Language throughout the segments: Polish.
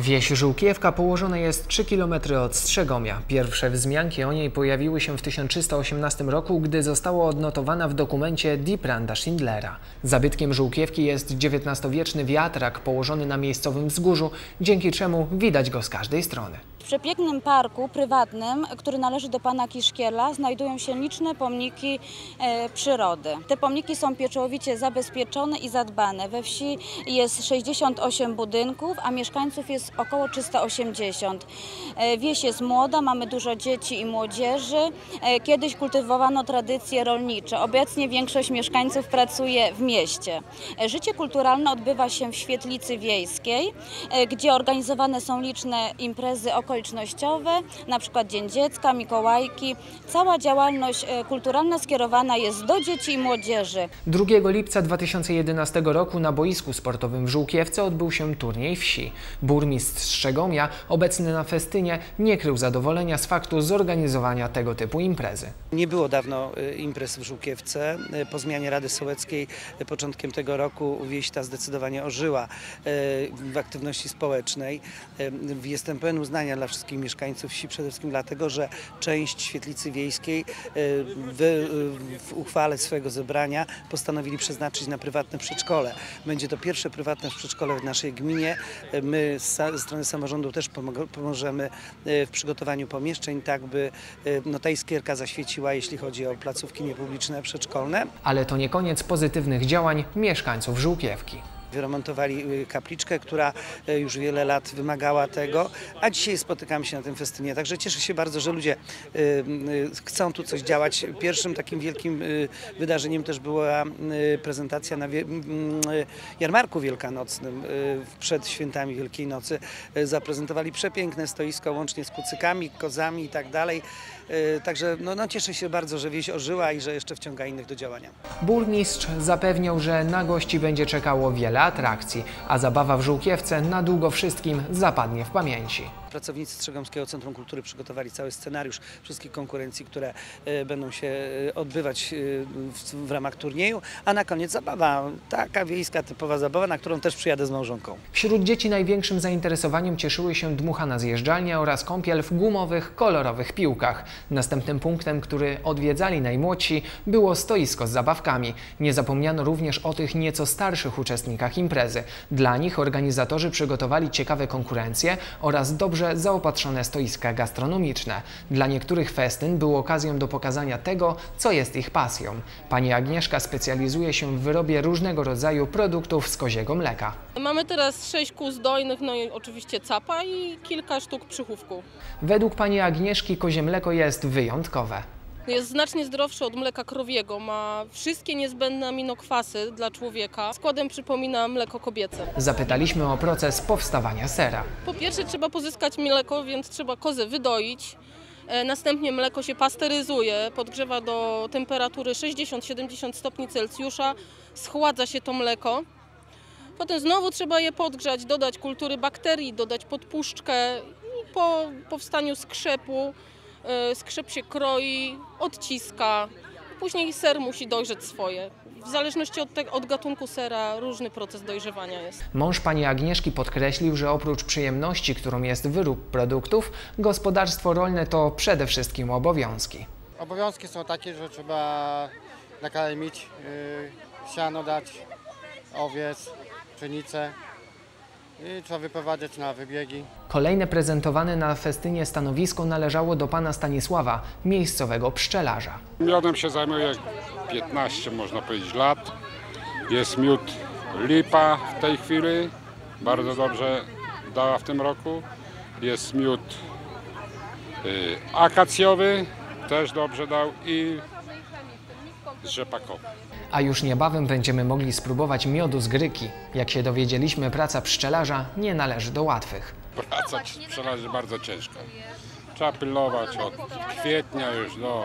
Wieś Żółkiewka położona jest 3 km od Strzegomia. Pierwsze wzmianki o niej pojawiły się w 1318 roku, gdy została odnotowana w dokumencie Dipranda Schindlera. Zabytkiem Żółkiewki jest XIX-wieczny wiatrak położony na miejscowym wzgórzu, dzięki czemu widać go z każdej strony. Przepięknym parku prywatnym, który należy do pana Kiszkiela, znajdują się liczne pomniki e, przyrody. Te pomniki są pieczołowicie zabezpieczone i zadbane. We wsi jest 68 budynków, a mieszkańców jest około 380. E, wieś jest młoda, mamy dużo dzieci i młodzieży. E, kiedyś kultywowano tradycje rolnicze. Obecnie większość mieszkańców pracuje w mieście. Życie kulturalne odbywa się w świetlicy wiejskiej, gdzie organizowane są liczne imprezy okolicznościowe, na przykład Dzień Dziecka, Mikołajki. Cała działalność e, kulturalna skierowana jest do dzieci i młodzieży. 2 lipca 2011 roku na boisku sportowym w Żółkiewce odbył się turniej wsi. Burmistrz Strzegomia, obecny na festynie, nie krył zadowolenia z faktu zorganizowania tego typu imprezy. Nie było dawno y, imprez w Żółkiewce. Y, Po zmianie Rady Sołeckiej początkiem tego roku wieś ta zdecydowanie ożyła w aktywności społecznej. Jestem pełen uznania dla wszystkich mieszkańców wsi, przede wszystkim dlatego, że część świetlicy wiejskiej w, y, w uchwale swojego zebrania postanowili przeznaczyć na prywatne przedszkole. Będzie to pierwsze prywatne przedszkole w naszej gminie. Y, My z strony samorządu też pomożemy w przygotowaniu pomieszczeń, tak by no, ta iskierka zaświeciła, jeśli chodzi o placówki niepubliczne przedszkolne. Ale to nie koniec pozytywnych działań mieszkańców Żółkiewki. Wyremontowali y, kapliczkę, która y, już wiele lat wymagała tego, a dzisiaj spotykamy się na tym festynie. Także cieszę się bardzo, że ludzie y, chcą tu coś działać. Pierwszym takim wielkim wydarzeniem też była prezentacja na mm, jarmarku wielkanocnym przed świętami Wielkiej Nocy. Zaprezentowali przepiękne stoisko łącznie z kucykami, kozami i tak dalej. Y, Także no, no, cieszę się bardzo, że wieś ożyła i że jeszcze wciąga innych do działania. Burmistrz zapewniał, że na gości będzie czekało wiele atrakcji, a zabawa w Żółkiewce na długo wszystkim zapadnie w pamięci. Pracownicy Strzegomskiego Centrum Kultury przygotowali cały scenariusz wszystkich konkurencji, które e, będą się e, odbywać e, w, w ramach turnieju, a na koniec zabawa, taka wiejska typowa zabawa, na którą też przyjadę z małżonką. Wśród dzieci największym zainteresowaniem cieszyły się dmuchana zjeżdżalnia oraz kąpiel w gumowych, kolorowych piłkach. Następnym punktem, który odwiedzali najmłodsi, było stoisko z zabawkami. Nie zapomniano również o tych nieco starszych uczestnikach imprezy. Dla nich organizatorzy przygotowali ciekawe konkurencje oraz dobrze zaopatrzone stoiska gastronomiczne. Dla niektórych festyn był okazją do pokazania tego, co jest ich pasją. Pani Agnieszka specjalizuje się w wyrobie różnego rodzaju produktów z koziego mleka. Mamy teraz sześć kóz dojnych, no i oczywiście capa i kilka sztuk przychówku. Według pani Agnieszki kozie mleko jest wyjątkowe. Jest znacznie zdrowsze od mleka krowiego, ma wszystkie niezbędne aminokwasy dla człowieka. Składem przypomina mleko kobiece. Zapytaliśmy o proces powstawania sera. Po pierwsze trzeba pozyskać mleko, więc trzeba kozę wydoić. E, Następnie mleko się pasteryzuje, podgrzewa do temperatury 60-70 stopni Celsjusza, schładza się to mleko. Potem znowu trzeba je podgrzać, dodać kultury bakterii, dodać podpuszczkę i po powstaniu skrzepu e, skrzep się kroi, odciska. Później ser musi dojrzeć swoje. W zależności od, te, od gatunku sera różny proces dojrzewania jest. Mąż pani Agnieszki podkreślił, że oprócz przyjemności, którą jest wyrób produktów, gospodarstwo rolne to przede wszystkim obowiązki. Obowiązki są takie, że trzeba nakarmić, yy, siano dać, owiec, pszenicę i trzeba wyprowadzać na wybiegi. Kolejne prezentowane na festynie stanowisko należało do pana Stanisława, miejscowego pszczelarza. Miodem się zajmuję 15, można powiedzieć, lat. Jest miód lipa w tej chwili, bardzo dobrze dała w tym roku. Jest miód y, akacjowy, też dobrze dał i rzepakowy. A już niebawem będziemy mogli spróbować miodu z gryki. Jak się dowiedzieliśmy, praca pszczelarza nie należy do łatwych. Praca pszczelarzy bardzo ciężka. Trzeba pilnować od kwietnia już do,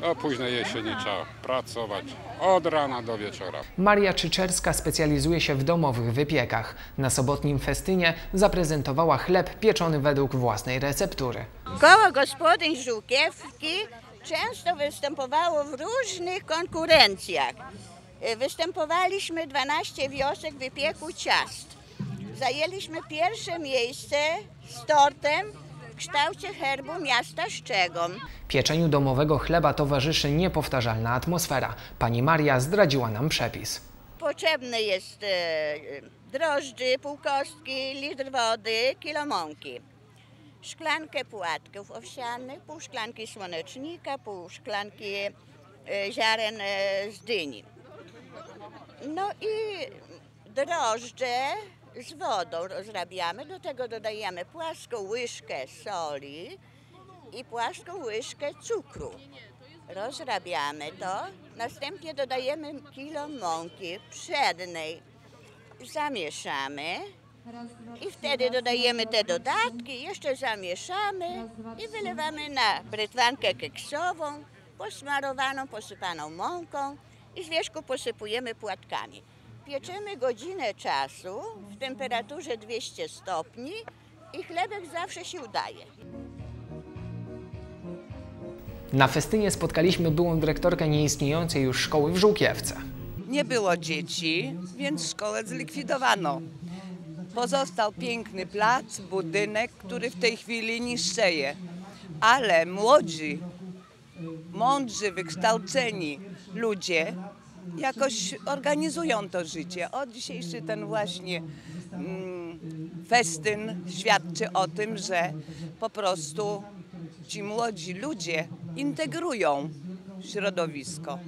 do późnej jesieni trzeba pracować od rana do wieczora. Maria Czyczerska specjalizuje się w domowych wypiekach. Na sobotnim festynie zaprezentowała chleb pieczony według własnej receptury. Koło gospodyń Żółkiewki często występowało w różnych konkurencjach. Y, Występowaliśmy 12 wiosek wypieku ciast. zajęliśmy pierwsze miejsce z tortem w kształcie herbu miasta Szczegom. Pieczeniu domowego chleba towarzyszy niepowtarzalna atmosfera. Pani Maria zdradziła nam przepis. Potrzebne jest e, drożdży, pół kostki, litr wody, kilo mąki. Szklankę płatków owsianych, pół szklanki słonecznika, pół szklanki e, ziaren e, z dyni. No i drożdże z wodą rozrabiamy, do tego dodajemy płaską łyżkę soli i płaską łyżkę cukru. Rozrabiamy to, następnie dodajemy kilo mąki pszennej. Zamieszamy i wtedy dodajemy te dodatki, jeszcze zamieszamy i wylewamy na brytwankę keksową, posmarowaną, posypaną mąką i z wierzchu posypujemy płatkami. Pieczemy godzinę czasu w temperaturze 200 stopni i chlebek zawsze się udaje. Na festynie spotkaliśmy byłą dyrektorkę nieistniejącej już szkoły w Żółkiewce. Nie było dzieci, więc szkołę zlikwidowano. Pozostał piękny plac, budynek, który w tej chwili niszczeje. Ale młodzi, mądrzy, wykształceni ludzie jakoś organizują to życie. O dzisiejszy ten właśnie mm, festyn świadczy o tym, że po prostu ci młodzi ludzie integrują środowisko.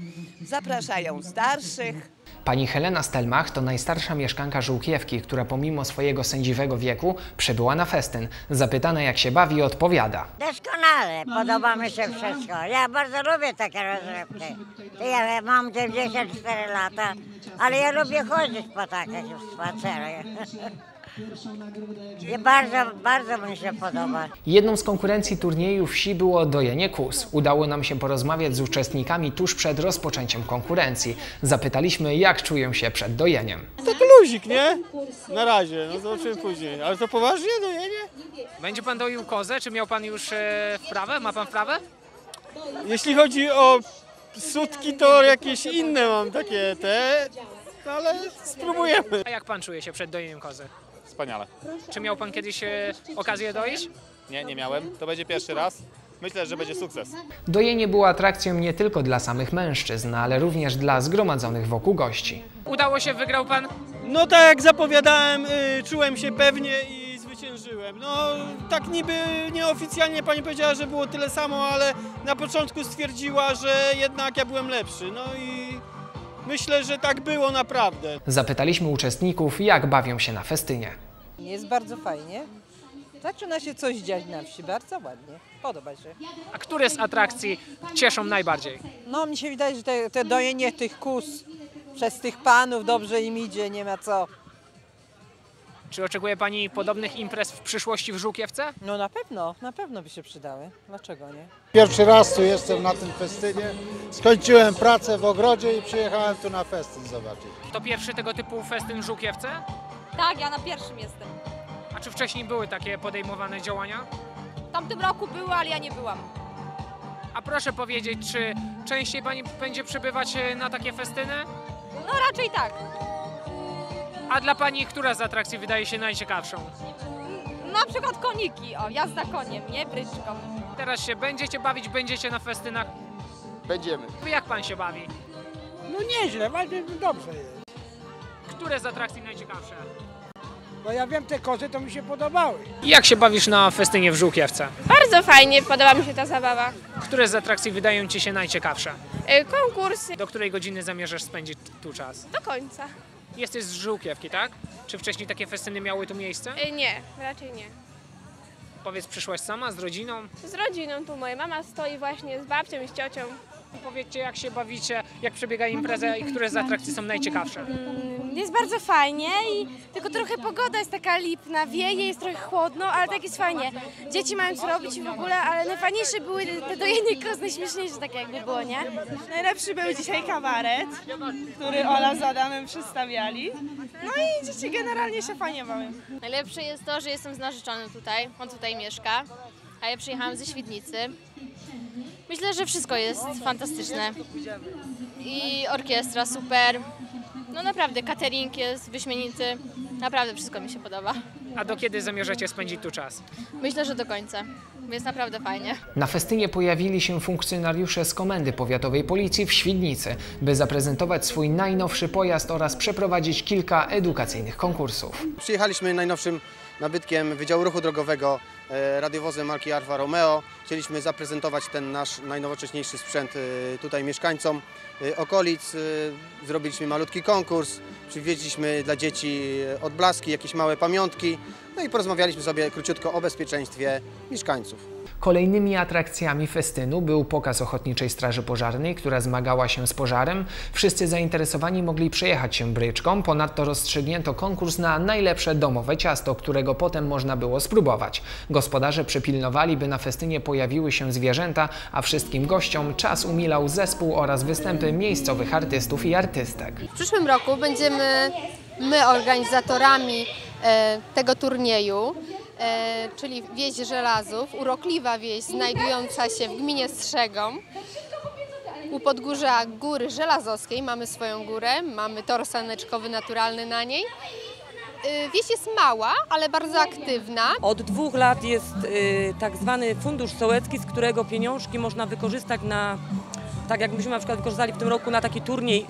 Zapraszają starszych, Pani Helena Stelmach to najstarsza mieszkanka Żółkiewki, która pomimo swojego sędziwego wieku przybyła na festyn. Zapytana jak się bawi, odpowiada. Doskonale, podoba mi się wszystko. Ja bardzo lubię takie rozrywki. Ja mam 94 lata, ale ja lubię chodzić po takich spacerach. I bardzo, bardzo mi się podoba. Jedną z konkurencji turnieju wsi było dojenie kus. Udało nam się porozmawiać z uczestnikami tuż przed rozpoczęciem konkurencji. Zapytaliśmy, jak czują się przed dojeniem. Tak luzik, nie? Na razie, no zobaczymy później. Ale to poważnie dojenie? Będzie pan doił kozę? Czy miał pan już e, wprawę? Ma pan wprawę? Jeśli chodzi o sutki, to jakieś inne mam takie te, no ale spróbujemy. A jak pan czuje się przed dojeniem kozy? Wspaniale. Czy miał pan kiedyś e, okazję doić? Nie, nie miałem. To będzie pierwszy raz. Myślę, że będzie sukces. Dojenie było atrakcją nie tylko dla samych mężczyzn, ale również dla zgromadzonych wokół gości. Udało się, wygrał pan? No tak jak zapowiadałem, y, czułem się pewnie i zwyciężyłem. No tak niby nieoficjalnie pani powiedziała, że było tyle samo, ale na początku stwierdziła, że jednak ja byłem lepszy. No i myślę, że tak było naprawdę. Zapytaliśmy uczestników, jak bawią się na festynie. Jest bardzo fajnie. Zaczyna się coś dziać na wsi, bardzo ładnie. Podoba się. A które z atrakcji cieszą najbardziej? No mi się wydaje, że te, te dojenie tych kus przez tych panów dobrze im idzie, nie ma co. Czy oczekuje pani podobnych imprez w przyszłości w Żółkiewce? No na pewno, na pewno by się przydały. Dlaczego nie? Pierwszy raz tu jestem na tym festynie. Skończyłem pracę w ogrodzie i przyjechałem tu na festyn zobaczyć. To pierwszy tego typu festyn w Żółkiewce? Tak, ja na pierwszym jestem. A czy wcześniej były takie podejmowane działania? W tamtym roku były, ale ja nie byłam. A proszę powiedzieć, czy częściej pani będzie przybywać e, na takie festyny? No raczej tak. A dla pani która z atrakcji wydaje się najciekawszą? Na przykład koniki, o, jazda koniem, nie bryczką. Teraz się będziecie bawić, będziecie na festynach. Będziemy. Jak pan się bawi? No nieźle, bardzo dobrze jest. Które z atrakcji najciekawsze? Bo ja wiem, te kozy to mi się podobały. Jak się bawisz na festynie w Żółkiewce? Bardzo fajnie, podoba mi się ta zabawa. Które z atrakcji wydają ci się najciekawsze? Konkursy Do której godziny zamierzasz spędzić tu czas? do końca. Jesteś z Żółkiewki, tak? Czy wcześniej takie festyny miały tu miejsce? Nie, raczej nie. Powiedz, przyszłaś sama, z rodziną? Z rodziną tu moja mama stoi właśnie z babcią i z ciocią. Powiedzcie, jak się bawicie, jak przebiega impreza i które z atrakcji są najciekawsze? Jest bardzo fajnie i tylko trochę pogoda jest taka lipna, wieje, jest trochę chłodno, ale tak jest fajnie. Dzieci mają co robić i w ogóle, ale najfajniejsze były te dojenie koz, najśmieszniejsze takie jakby było, nie? Najlepszy był dzisiaj kabaret, który Ola z Adamem przedstawiali. No i dzieci generalnie się fajnie bawią. Najlepsze jest to, że jestem z narzeczonym tutaj, on tutaj mieszka, a ja przyjechałam ze Świdnicy. Myślę, że wszystko jest fantastyczne. I orkiestra super. No naprawdę, catering jest wyśmienity. Naprawdę wszystko mi się podoba. A do kiedy zamierzacie spędzić tu czas? Myślę, że do końca. Jest naprawdę fajnie. Na festynie pojawili się funkcjonariusze z Komendy Powiatowej Policji w Świdnicy, by zaprezentować swój najnowszy pojazd oraz przeprowadzić kilka edukacyjnych konkursów. Przyjechaliśmy najnowszym nabytkiem Wydziału Ruchu Drogowego radiowozem marki Alfa Romeo. Chcieliśmy zaprezentować ten nasz najnowocześniejszy sprzęt e, tutaj mieszkańcom e, okolic. E, Zrobiliśmy malutki konkurs, przywieźliśmy dla dzieci e, odblaski, jakieś małe pamiątki. No i porozmawialiśmy sobie króciutko o bezpieczeństwie mieszkańców. Kolejnymi atrakcjami festynu był pokaz Ochotniczej Straży Pożarnej, która zmagała się z pożarem. Wszyscy zainteresowani mogli przejechać się bryczką, ponadto rozstrzygnięto konkurs na najlepsze domowe ciasto, którego potem można było spróbować. Gospodarze przypilnowali, by na festynie pojawiły się zwierzęta, a wszystkim gościom czas umilał zespół oraz występy miejscowych artystów i artystek. W przyszłym roku będziemy my organizatorami e, tego turnieju, e, czyli wieś Żelazów, urokliwa wieś znajdująca się w gminie Strzegom. U podgórza Góry Żelazowskiej mamy swoją górę, mamy tor saneczkowy naturalny na niej. E, Wieś jest mała, ale bardzo aktywna. Od dwóch lat jest y, tak zwany fundusz sołecki, z którego pieniążki można wykorzystać na, tak jak myśmy na przykład wykorzystali w tym roku na taki turniej,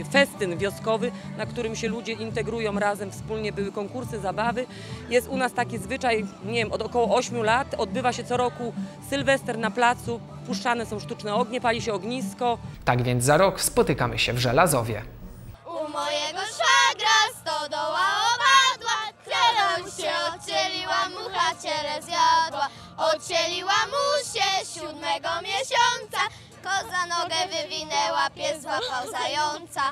y, festyn wioskowy, na którym się ludzie integrują razem, wspólnie były konkursy, zabawy. Jest u nas taki zwyczaj, nie wiem, od około 8 lat, odbywa się co roku sylwester na placu, puszczane są sztuczne ognie, pali się ognisko. Tak więc za rok spotykamy się w Żelazowie. Ciele zjadła. Odcieliła mu się siódmego miesiąca, koza nogę wywinęła, pies złapał zająca.